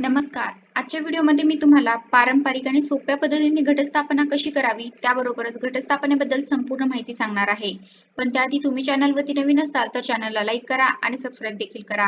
नमस्कार. आजच्या व्हिडिओमध्ये मी तुम्हाला पारंपरिक आणि सोप्या पद्धतीने घटस्थापना कशी करावी त्याबरोबरच घटस्थापनेबद्दल संपूर्ण माहिती सांगणार आहे. पण त्याआधी तुम्ही चॅनलवरती नवीन असाल तर चॅनलला लाईक करा आणि सबस्क्राईब देखील करा.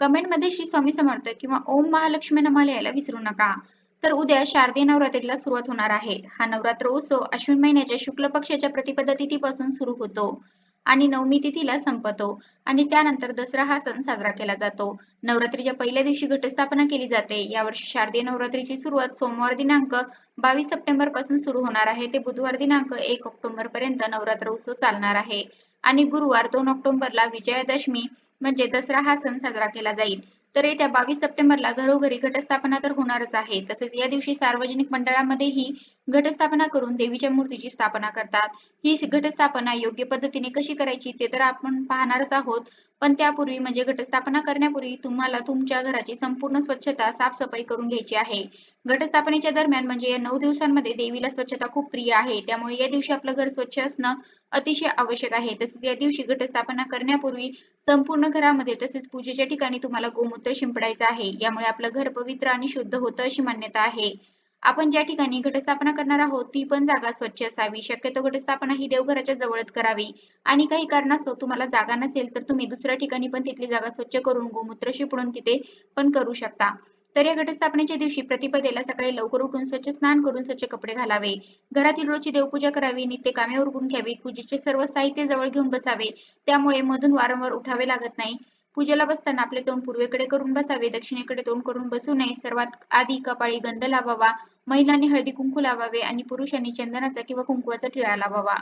कमेंटमध्ये श्री स्वामी समर्थ किंवा ओम महालक्ष्मी नमा लिहायला विसरू नका. तर उद्या शारदीय नवरात्रीला सुरुवात होणार आहे. हा नवरात्र उत्सव अश्विन महिन्याच्या शुक्ल पक्षाच्या प्रतिपदा तिथीपासून सुरू होतो. आणि नवमी तिथीला संपतो. आणि त्यानंतर दसरा हा सण साजरा केला जातो. नवरात्रीच्या पहिल्या दिवशी घटस्थापना केली जाते. यावर्षी शारदीय नवरात्रीची सुरुवात सोमवार दिनांक बावीस सप्टेंबरपासून सुरू होणार आहे. ते बुधवार दिनांक एक ऑक्टोबर पर्यंत नवरात्र उत्सव चालणार आहे. आणि गुरुवार दोन ऑक्टोबरला विजयादशमी म्हणजे दसरा हा सण साजरा केला जाईल. तर येत्या बावीस सप्टेंबरला घरोघरी घटस्थापना तर होणारच आहे. तसेच या दिवशी सार्वजनिक मंडळामध्येही घटस्थापना करून देवीच्या मूर्तीची स्थापना करतात. ही घटस्थापना योग्य पद्धतीने कशी करायची ते तर आपण पाहणारच आहोत. पण त्यापूर्वी म्हणजे घटस्थापना करण्यापूर्वी तुम्हाला तुमच्या घराची संपूर्ण स्वच्छता साफसफाई करून घ्यायची आहे. घटस्थापनेच्या दरम्यान म्हणजे या नऊ दिवसांमध्ये देवीला स्वच्छता खूप प्रिय आहे. त्यामुळे या दिवशी आपलं घर स्वच्छ असणं अतिशय आवश्यक आहे. तसेच या दिवशी घटस्थापना करण्यापूर्वी संपूर्ण घरामध्ये तसेच पूजेच्या ठिकाणी तुम्हाला गोमूत्र शिंपडायचं आहे. यामुळे आपलं घर पवित्र आणि शुद्ध होतं अशी मान्यता आहे. आपण ज्या ठिकाणी घटस्थापना करणार आहोत ती पण जागा स्वच्छ असावी. शक्यतो घटस्थापना ही देवघराच्या जवळच करावी. आणि काही कारणास्तव तुम्हाला जागा नसेल तर तुम्ही दुसऱ्या ठिकाणी पण तिथली जागा स्वच्छ करून गोमूत्र शिपडून तिथे पण करू शकता. तर या घटस्थापनेच्या दिवशी प्रतिपदेला सकाळी लवकर उठून स्वच्छ स्नान करून स्वच्छ कपडे घालावे. घरातील रोजची देवपूजा करावी नित्य कामे उरकून घ्यावी पूजेचे सर्व साहित्य जवळ घेऊन बसावे. त्यामुळे मधून वारंवार उठावे लागत नाही. पूजेला बसताना आपले तोंड पूर्वेकडे करून बसावे दक्षिणेकडे तोंड करून बसू नये. सर्वात आधी कपाळी गंध लावावा महिलांनी हळदी कुंकू लावावे आणि पुरुषांनी चंदनाचा किंवा कुंकुवाचा टिळा लावावा.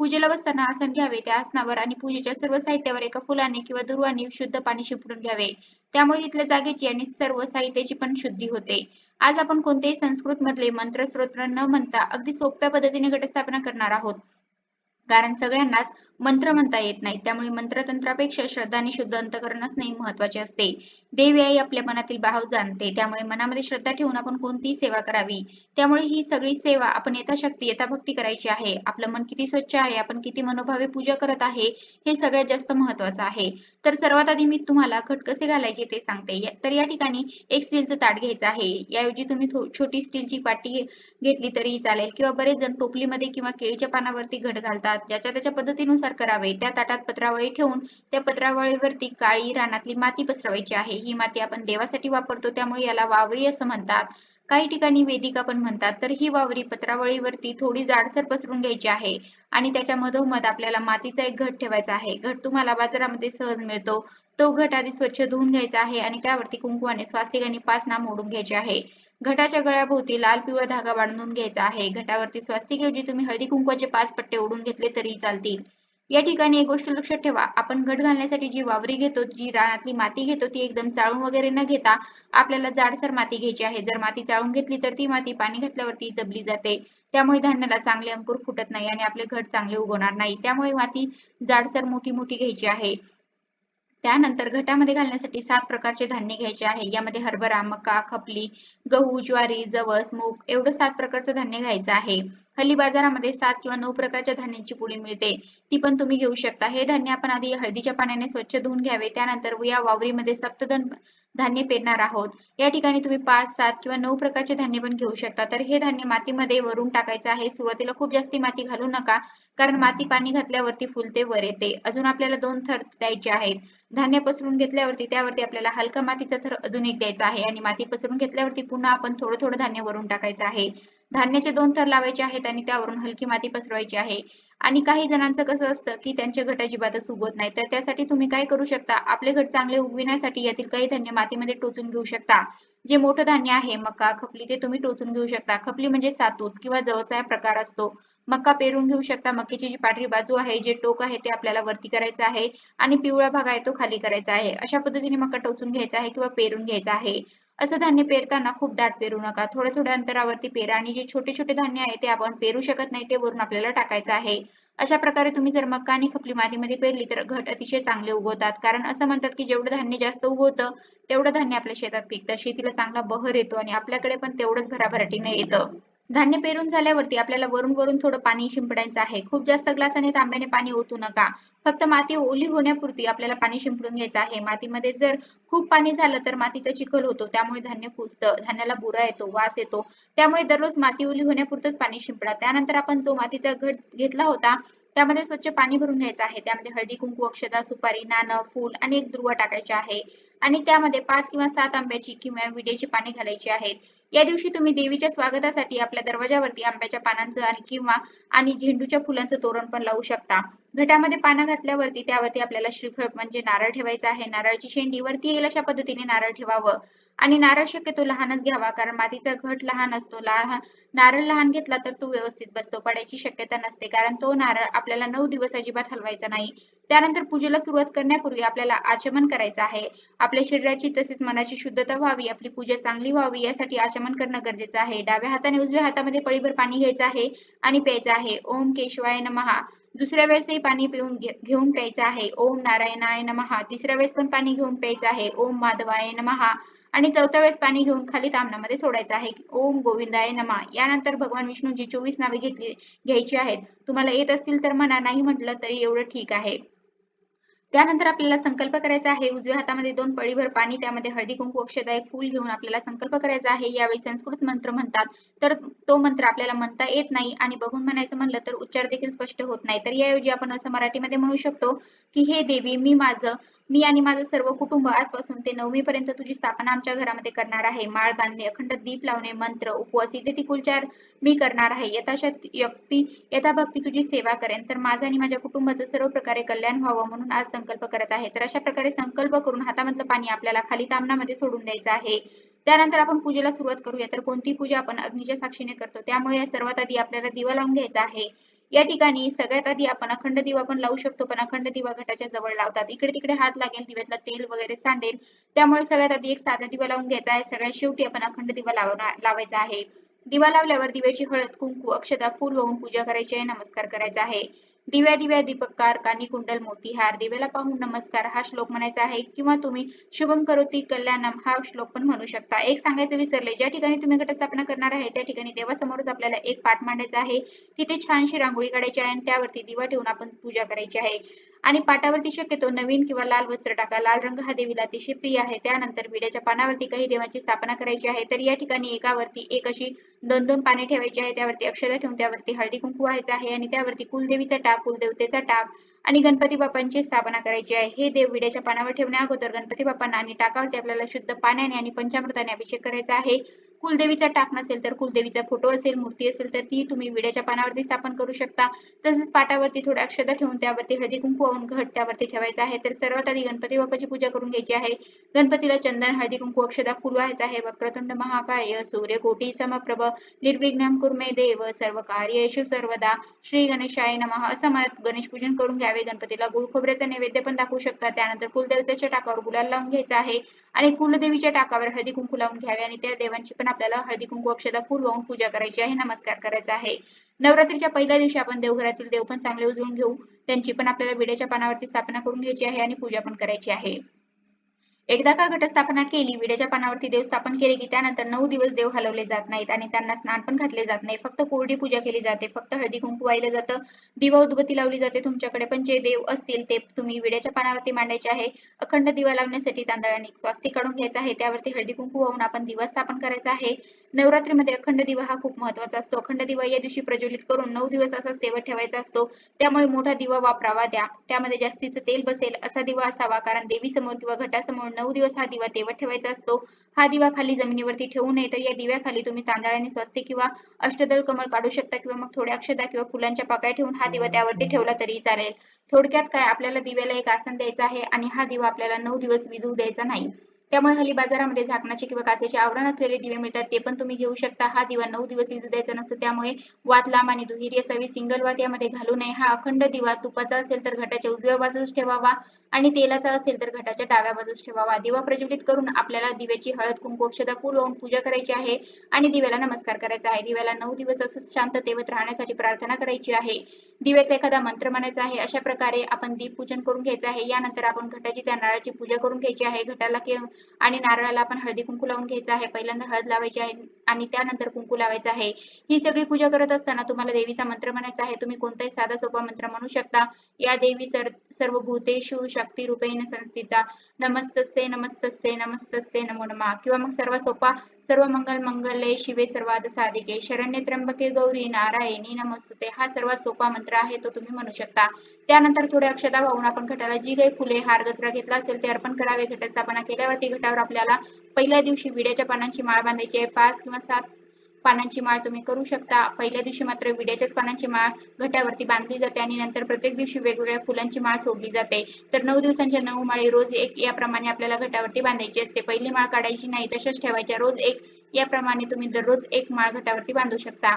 पूजेला बसताना आसन घ्यावे त्या आसनावर आणि पूजेच्या सर्व साहित्यावर एका फुलाने किंवा दुर्वाने शुद्ध पाणी शिंपडून घ्यावे. त्यामुळे तिथल्या जागेची आणि सर्व साहित्याची पण शुद्धी होते. आज आपण कोणत्याही संस्कृत मधले मंत्र स्तोत्र न म्हणता अगदी सोप्या पद्धतीने गटस्थापना करणार आहोत. कारण सगळ्यांनाच मंत्र म्हणता येत नाही. त्यामुळे मंत्रतंत्रापेक्षा श्रद्धा आणि शुद्ध अंतकरण असणे महत्त्वाचे असते. देवी आई आपल्या मनातील भाव जाणते. त्यामुळे मनामध्ये श्रद्धा ठेवून आपण कोणतीही सेवा करावी. त्यामुळे ही सगळी सेवा आपण यथाशक्ती यथाभक्ती करायची आहे. आपलं मन किती स्वच्छ आहे आपण किती मनोभावे पूजा करत आहे हे सगळ्यात जास्त महत्वाचं आहे. तर सर्वात आधी मी तुम्हाला घट कसे घालायचे ते सांगते. तर या ठिकाणी एक स्टीलचं ताट घ्यायचं आहे. याऐवजी तुम्ही छोटी स्टीलची पाटी घेतली तरीही चालेल. किंवा बरेच जण टोपलीमध्ये किंवा केळीच्या पानावरती घट घालतात. ज्याच्या त्याच्या पद्धतीनुसार अनुसार करावे. त्या ताटात पत्रावळी ठेवून त्या पत्रावळीवरती काळी रानातली माती पसरवायची आहे. ही माती आपण देवासाठी वापरतो त्यामुळे याला वावरी असं म्हणतात. काही ठिकाणी वेदिका पण म्हणतात तर ही वावरी पत्रावळीवरती थोडी जाडसर पसरून घ्यायची आहे आणि त्याच्या मधोमध आपल्याला मातीचा एक घट ठेवायचा आहे. घट तुम्हाला बाजारामध्ये सहज मिळतो. तो घट आधी स्वच्छ धुवून घ्यायचा आहे आणि त्यावरती कुंकुवाने स्वास्तिक आणि पाच नाम ओढून घ्यायचे आहे. घटाच्या गळ्याभोवती लाल पिवळा धागा बांधून घ्यायचा आहे. घटावरती स्वास्तिक ऐवजी तुम्ही हळदी कुंकवाचे पाच पट्टे ओढून घेतले तरी चालतील. या ठिकाणी एक गोष्ट लक्षात ठेवा. आपण घट घालण्यासाठी जी वावरी घेतो जी रानातली माती घेतो ती एकदम चाळून वगैरे न घेता आपल्याला जाडसर माती घ्यायची आहे. जर माती चाळून घेतली तर ती माती पाणी घातल्यावरती दबली जाते. त्यामुळे धान्याला चांगले अंकुर फुटत नाही आणि आपले घट चांगले उगवणार नाही. त्यामुळे माती जाडसर मोठी मोठी घ्यायची आहे. त्यानंतर घटामध्ये घालण्यासाठी सात प्रकारचे धान्य घ्यायचे आहे. यामध्ये हरभरा मका खपली गहू ज्वारी जवस मूग एवढं सात प्रकारचं धान्य घ्यायचं आहे. हल्ली बाजारामध्ये सात किंवा नऊ प्रकारच्या धान्याची पुडी मिळते. ती पण तुम्ही घेऊ शकता. हे धान्य आपण आधी हळदीच्या पाण्याने स्वच्छ धुवून घ्यावे. त्यानंतर या वावरीमध्ये सप्तधन धान्य पेरणार आहोत. या ठिकाणी तुम्ही पाच सात किंवा नऊ प्रकारचे धान्य पण घेऊ शकता. तर हे धान्य मातीमध्ये वरून टाकायचं आहे. सुरुवातीला खूप जास्ती माती घालू नका. कारण माती पाणी घातल्यावरती फुलते वर येते. अजून आपल्याला दोन थर द्यायचे आहेत. धान्य पसरून घेतल्यावरती त्यावरती आपल्याला हलका मातीचा थर अजून एक द्यायचा आहे. आणि माती पसरून घेतल्यावरती पुन्हा आपण थोडं थोडं धान्य वरून टाकायचं आहे. धान्याचे दोन थर लावायचे आहेत आणि त्यावरून हलकी माती पसरवायची आहे. आणि काही जणांचं कसं असतं की त्यांचे घट अजिबातच उगवत नाही. तर त्यासाठी तुम्ही काय करू शकता? आपले घट चांगले उगविण्यासाठी यातील काही धान्य मातीमध्ये टोचून घेऊ शकता. जे मोठं धान्य आहे मका खपली ते तुम्ही टोचून घेऊ शकता. खपली म्हणजे सातूच किंवा जवळचा प्रकार असतो. मका पेरून घेऊ शकता. मक्याची जी पांढरी बाजू आहे जे टोक आहे ते आपल्याला वरती करायचं आहे आणि पिवळा भाग आहे तो खाली करायचा आहे. अशा पद्धतीने मका टोचून घ्यायचा आहे किंवा पेरून घ्यायचा आहे. असं धान्य पेरताना खूप दाट पेरू नका. थोड्या थोड्या अंतरावरती पेरा आणि जे छोटे छोटे धान्य आहे ते आपण पेरू शकत नाही ते वरून आपल्याला टाकायचं आहे. अशा प्रकारे तुम्ही जर मका आणि खपली मातीमध्ये पेरली तर घट अतिशय चांगले उगवतात. कारण असं म्हणतात की जेवढं धान्य जास्त उगवतं तेवढं धान्य आपल्या शेतात पिकतं. शेतीला चांगला बहर येतो आणि आपल्याकडे पण तेवढंच भराभराटीने येतं धान्य पेरून झाल्यावरती आपल्याला वरून वरून थोडं पाणी शिंपडायचं आहे. खूप जास्त ग्लासाने तांब्याने पाणी ओतू नका. फक्त माती ओली होण्यापुरती आपल्याला पाणी शिंपडून घ्यायचं आहे. मातीमध्ये जर खूप पाणी झालं तर मातीचा चिखल होतो. त्यामुळे धान्य कुजतं धान्याला बुरा येतो वास येतो. त्यामुळे दररोज माती ओली होण्यापुरतच पाणी शिंपडा. त्यानंतर आपण जो मातीचा घट घेतला होता त्यामध्ये स्वच्छ पाणी भरून घ्यायचं आहे. त्यामध्ये हळदी कुंकू अक्षता सुपारी नाणं फूल आणि एक दुर्वा टाकायचे आहे. आणि त्यामध्ये पाच किंवा सात आंब्याची किंवा विड्याची पाने घालायची आहेत. या दिवशी तुम्ही देवीच्या स्वागतासाठी आपल्या दरवाजावरती आंब्याच्या पानांचं आणि किंवा आणि झेंडूच्या फुलांचं तोरण पण लावू शकता. घटामध्ये पानं घातल्यावरती त्यावरती आपल्याला श्रीफळ म्हणजे नारळ ठेवायचा आहे. नारळाची शेंडी वरती येईल अशा पद्धतीने नारळ ठेवावं. आणि नारळ शक्यतो लहानच घ्यावा कारण मातीचा घट लहान असतो. लहान नारळ लहान घेतला तर तो व्यवस्थित बसतो पडायची शक्यता नसते कारण तो नारळ आपल्याला नऊ दिवस अजिबात हलवायचा नाही. त्यानंतर पूजेला सुरुवात करण्यापूर्वी आपल्याला आचमन करायचं आहे. आपल्या शरीराची तसेच मनाची शुद्धता व्हावी आपली पूजा चांगली व्हावी यासाठी आचमन करणं गरजेचं आहे. डाव्या हाताने उजव्या हातामध्ये पळीभर पाणी घ्यायचं आहे आणि प्यायचं आहे. ओम केशवाय नमहा दुसऱ्या वेळेसही पाणी पिऊन घेऊन प्यायचं आहे. ओम नारायणाय नमहा तिसऱ्या वेळेस पण पाणी घेऊन प्यायचं आहे. ओम माधवाय नमहा आणि चौथ्या वेळेस पाणी घेऊन खाली तामणामध्ये सोडायचं आहे. ओम गोविंदाय नमा. यानंतर भगवान विष्णूंची चोवीस नावे घेतली घ्यायची आहेत. तुम्हाला येत असतील तर म्हणा नाही म्हटलं तरी एवढं ठीक आहे. त्यानंतर आपल्याला संकल्प करायचा आहे. उजव्या हातामध्ये दोन पळीभर पाणी त्यामध्ये हळदी कुंकू अक्षता एक फूल घेऊन आपल्याला संकल्प करायचा आहे. यावेळी संस्कृत मंत्र म्हणतात. तर तो मंत्र आपल्याला म्हणता येत नाही आणि बघून म्हणायचं म्हणलं तर उच्चार देखील स्पष्ट होत नाही. तर याऐवजी आपण असं मराठीमध्ये म्हणू शकतो की हे देवी मी माझं मी आणि माझं सर्व कुटुंब आजपासून ते नवमी पर्यंत तुझी स्थापना आमच्या घरामध्ये करणार आहे. माळ बांधणे अखंड दीप लावणे मंत्र उपवास इथे तिकुलचार मी करणार आहे. यथाशक्ती यथाभक्ती तुझी सेवा करेन. तर माझं आणि माझ्या कुटुंबाचं सर्व प्रकारे कल्याण व्हावं म्हणून आज संकल्प करत आहे. तर अशा प्रकारे संकल्प करून हातामधलं पाणी आपल्याला खाली तामणामध्ये सोडून द्यायचं आहे. त्यानंतर आपण पूजेला सुरुवात करूया. तर कोणती पूजा आपण अग्नीच्या साक्षीने करतो? त्यामुळे सर्वात आधी आपल्याला दिवा लावून घ्यायचा आहे. या ठिकाणी सगळ्यात आधी आपण अखंड दिवा पण लावू शकतो पण अखंड दिवा घटाच्या जवळ लावतात. इकडे तिकडे हात लागेल दिव्यातला तेल वगैरे सांडेल. त्यामुळे सगळ्यात आधी एक साधा दिवा लावून घ्यायचा आहे. सगळ्यात शेवटी आपण अखंड दिवा लावणार लावायचा आहे. दिवा लावल्यावर दिव्याची हळद कुंकू अक्षता फूल वाहून पूजा करायची आहे. नमस्कार करायचा आहे. दिव्या दिव्या दीपककार कानी कुंडल मोतीहार दिव्याला पाहून नमस्कार. हा श्लोक म्हणायचा आहे किंवा तुम्ही शुभम करोती कल्याणम हा श्लोक पण म्हणू शकता. एक सांगायचं विसरले ज्या ठिकाणी तुम्ही घटस्थापना करणार आहे त्या ठिकाणी देवासमोरच आपल्याला एक पाठ मांडायचा आहे. तिथे छानशी रांगोळी काढायची आहे आणि त्यावरती दिवा ठेवून आपण पूजा करायची आहे. आणि पाटावरती शक्यतो नवीन किंवा लाल वस्त्र टाका. लाल रंग हा देवीला अतिशय प्रिय आहे. त्यानंतर विड्याच्या पानावरती काही देवांची स्थापना करायची आहे. तर या ठिकाणी एकावरती एक अशी दोन दोन पाने ठेवायची आहे. त्यावरती अक्षता ठेवून त्यावरती हळदी कुंकू व्हायचं आहे आणि त्यावरती कुलदेवीचा टाक कुलदेवतेचा टाक आणि गणपती बाप्पांची स्थापना करायची आहे. हे देव विड्याच्या पानावर ठेवण्या अगोदर गणपती बाप्पांना आणि टाकावरती आपल्याला शुद्ध पाण्याने आणि पंचामृताने अभिषेक करायचा आहे. कुलदेवीचा टाक नसेल तर कुलदेवीचा फोटो असेल मूर्ती असेल तर ती तुम्ही विड्याच्या पानावरती स्थापन करू शकता. तसेच पाटावरती थोड्या अक्षता ठेवून त्यावरती हळदी कुंकू वाहून घट त्यावरती ठेवायचा आहे. तर सर्वात आधी गणपती बाप्पाची पूजा करून घ्यायची आहे. गणपतीला चंदन हळदी कुंकू अक्षता फुल आहे. वक्रतुंड महाकाय सूर्य कोटी समप्रभ निर्विघ्नम कुर्मे देव सर्व कार्य कार्येषु सर्वदा. श्री गणेशाय नमः. असं म्हणत गणेश पूजन करून घ्यावे. गणपतीला गुळ खोबऱ्याचा नैवेद्य पण दाखवू शकता. त्यानंतर कुलदेवतेच्या टाकावर गुलाल लावून घ्यायचा आहे. आणि कुलदेवीच्या टाकावर हळदी कुंकू लावून घ्यावे आणि त्या देवांची पण आपल्याला हळदी कुंकू अक्षता फुल वाहून पूजा करायची आहे नमस्कार करायचा आहे. नवरात्रीच्या पहिल्या दिवशी आपण देवघरातील देव पण चांगले उजळून घेऊ. त्यांची पण आपल्याला विड्याच्या पानावरती स्थापना करून घ्यायची आहे आणि पूजा पण करायची आहे. एकदा का घटस्थापना केली विड्याच्या पानावरती देव स्थापन केले की त्यानंतर नऊ दिवस देव हलवले जात नाहीत आणि त्यांना स्नान पण घातले जात नाही. फक्त कोरडी पूजा केली जाते. फक्त हळदी कुंकू वाहिलं जातं. दिवा उदबत्ती लावली जाते. तुमच्याकडे पण जे देव असतील ते तुम्ही विड्याच्या पानावरती मांडायचे आहे. अखंड दिवा लावण्यासाठी तांदळाने स्वास्तिक काढून घ्यायचा आहे. त्यावरती हळदी कुंकू वाहून आपण दिवा स्थापन करायचा आहे. नवरात्रीमध्ये अखंड दिवा हा खूप महत्त्वाचा असतो. अखंड दिवा या दिवशी प्रज्वलित करून नऊ दिवस असाच तेवत ठेवायचा असतो. त्यामुळे मोठा दिवा वापरावा द्या. त्यामध्ये जास्तीचं तेल बसेल असा दिवा असावा. कारण देवी समोर किंवा घटासमोर नऊ दिवस हा दिवा तेवत ठेवायचा असतो. हा दिवा खाली जमिनीवरती ठेवू नये तर या दिव्याखाली तुम्ही तांदळाने स्वस्ती किंवा अष्टदल कमळ काढू शकता किंवा मग थोड्या अक्षदा किंवा फुलांच्या पाकळ्या ठेवून हा दिवा त्यावरती ठेवला तरी चालेल. थोडक्यात काय? आपल्याला दिव्याला एक आसन द्यायचं आहे आणि हा दिवा आपल्याला नऊ दिवस विजवू द्यायचा नाही. त्यामुळे हल्ली बाजारामध्ये झाकणाचे किंवा काचेचे आवरण असलेले दिवे मिळतात ते पण तुम्ही घेऊ शकता. हा दिवा नऊ दिवस विजू द्यायचा नसतो त्यामुळे वात लांब आणि दुहेरी असावी. सिंगल वात यामध्ये घालू नये. हा अखंड दिवा तुपाचा असेल तर घटाच्या उजव्या बाजूस ठेवावा. आणि तेलाचा असेल तर घटाच्या डाव्या बाजूस ठेवावा दिवा प्रज्वलित करून आपल्याला दिव्याची हळद कुंकू अक्षता फूल वाहून पूजा करायची आहे आणि दिव्याला नमस्कार करायचा आहे. दिव्याला नऊ दिवस असंच शांततेवत राहण्यासाठी प्रार्थना करायची आहे. दिव्याचा एखादा मंत्र म्हणायचा आहे अशा प्रकारे आपण दीप पूजन करून घ्यायचं आहे. यानंतर आपण घटाची त्या नारळाची पूजा करून घ्यायची आहे. घटाला के आणि नारळाला आपण हळदी कुंकू लावून घ्यायचं आहे. पहिल्यांदा हळद लावायची आहे आणि त्यानंतर कुंकू लावायचा आहे. ही सगळी पूजा करत असताना तुम्हाला देवीचा मंत्र म्हणायचा आहे. तुम्ही कोणताही साधा सोपा मंत्र म्हणू शकता. या देवी सर सर्व भूतेषु शक्ती रूपेण संस्थिता। नमस्तस्ते नमस्तस्ते नमस्तस्ते नमो नमा। किंवा मग सर्व सोपा सर्व मंगल मंगले शिवे सर्वाद साधिके शरण्य त्र्यंबके गौरी नारायणी नमस्तुते हा सर्वात सोपा मंत्र आहे तो तुम्ही म्हणू शकता. त्यानंतर थोडे अक्षता वाहून आपण घटाला जी काही फुले हार गजरा घेतला असेल ते अर्पण करावे. घटस्थापना केल्यावरती घटावर आपल्याला पहिल्या दिवशी विड्याच्या पानांची माळ बांधायची आहे. पाच किंवा सात पानांची माळ तुम्ही करू शकता. पहिल्या दिवशी मात्र विड्याच्याच पानांची माळ घटावरती बांधली जाते आणि नंतर प्रत्येक दिवशी वेगवेगळ्या फुलांची माळ सोडली जाते. तर नऊ दिवसांच्या नऊ माळी रोज एक याप्रमाणे आपल्याला घटावरती बांधायची असते. पहिली माळ काढायची नाही तशाच ठेवायच्या रोज एक याप्रमाणे तुम्ही दररोज एक माळ घटावरती बांधू शकता.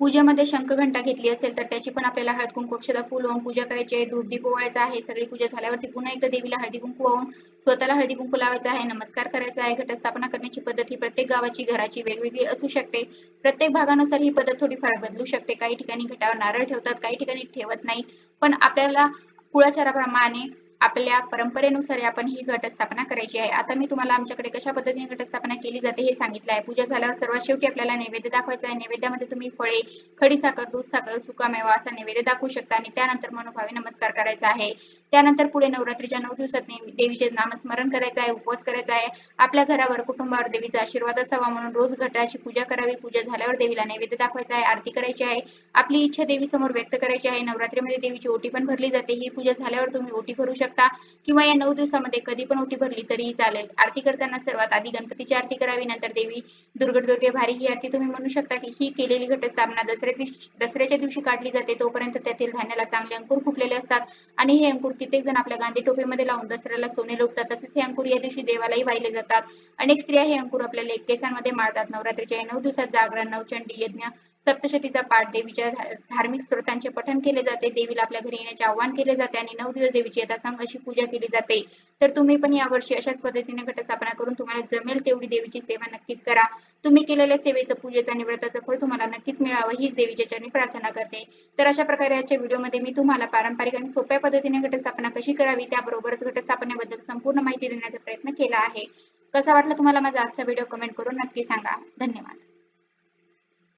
पूजेमध्ये शंखघंटा घेतली असेल तर त्याची पण आपल्याला हळद कुंकू अक्षदा फुल पूजा करायची आहे. दूध दीप आहे. सगळी पूजा झाल्यावरती पुन्हा एकदा देवीला हळदी कुंकू वाहून स्वतःला हळदी कुंकू लावायचा आहे. नमस्कार करायचा आहे. घटस्थापना करण्याची पद्धत ही प्रत्येक गावाची घराची वेगवेगळी असू शकते. प्रत्येक भागानुसार ही पद्धत थोडीफार बदलू शकते. काही ठिकाणी घटावर नारळ ठेवतात काही ठिकाणी ठेवत नाही पण आपल्याला कुळाचाराप्रमाणे आपल्या परंपरेनुसार आपण ही घटस्थापना करायची आहे. आता मी तुम्हाला आमच्याकडे कशा पद्धतीने घटस्थापना केली जाते हे सांगितलं आहे. पूजा झाल्यावर सर्वात शेवटी आपल्याला नैवेद्य दाखवायचा आहे. नैवेद्यामध्ये तुम्ही फळे खडी साखर दूध साखर सुकामेवा असा नैवेद्य दाखवू शकता आणि त्यानंतर मनोभावे नमस्कार करायचा आहे. त्यानंतर पुढे नवरात्रीच्या नऊ दिवसात देवीचे नामस्मरण करायचं आहे उपवास करायचा आहे. आपल्या घरावर कुटुंबावर देवीचा आशीर्वाद असावा म्हणून रोज घटाची पूजा करावी. पूजा झाल्यावर देवीला नैवेद्य दाखवायचा आहे आरती करायची आहे. आपली इच्छा देवी समोर व्यक्त करायची आहे. नवरात्रीमध्ये देवीची ओटी पण भरली जाते. ही पूजा झाल्यावर तुम्ही ओटी भरू शकता. किंवा या नऊ दिवसामध्ये कधी पण ओटी भरली तरीही चालेल. आरती करताना सर्वात आधी गणपतीची आरती करावी नंतर देवी दुर्गड दुर्गे भारी ही आरती तुम्ही म्हणू शकता की ही केलेली घटस्थापना दसऱ्या दसऱ्याच्या दिवशी काढली जाते. तोपर्यंत त्यातील धान्याला चांगले अंकुर फुटलेले असतात. आणि हे अंकुर कित्येक जण आपल्या गांधी टोपीमध्ये लावून दसऱ्याला सोने लुटतात. तसेच हे अंकुर या दिवशी देवालाही वाहिले जातात. अनेक स्त्रिया हे अंकुर आपल्या केसांमध्ये मारतात. नवरात्रीच्या नऊ दिवसात जागरण नवचंडी यज्ञ सप्तशतीचा पाठ देवीच्या धार्मिक स्त्रोतांचे पठण केले जाते. देवीला आपल्या घरी येण्याचे आवाहन केले जाते आणि नऊ दिवस देवीची यथासांग अशी पूजा केली जाते. तर तुम्ही पण यावर्षी अशाच पद्धतीने घटस्थापना करून तुम्हाला जमेल तेवढी देवीची सेवा नक्कीच करा. तुम्ही केलेल्या सेवेचं पूजेचं आणि व्रताचं फळ तुम्हाला नक्कीच मिळावं हीच देवीच्या चरणी प्रार्थना करते. तर अशा प्रकारे आजच्या व्हिडिओमध्ये मी तुम्हाला पारंपरिक आणि सोप्या पद्धतीने घटस्थापना कशी करावी त्याबरोबरच घटस्थापनेबद्दल संपूर्ण माहिती देण्याचा प्रयत्न केला आहे. कसा वाटला तुम्हाला माझा आजचा व्हिडिओ कमेंट करून नक्की सांगा. धन्यवाद.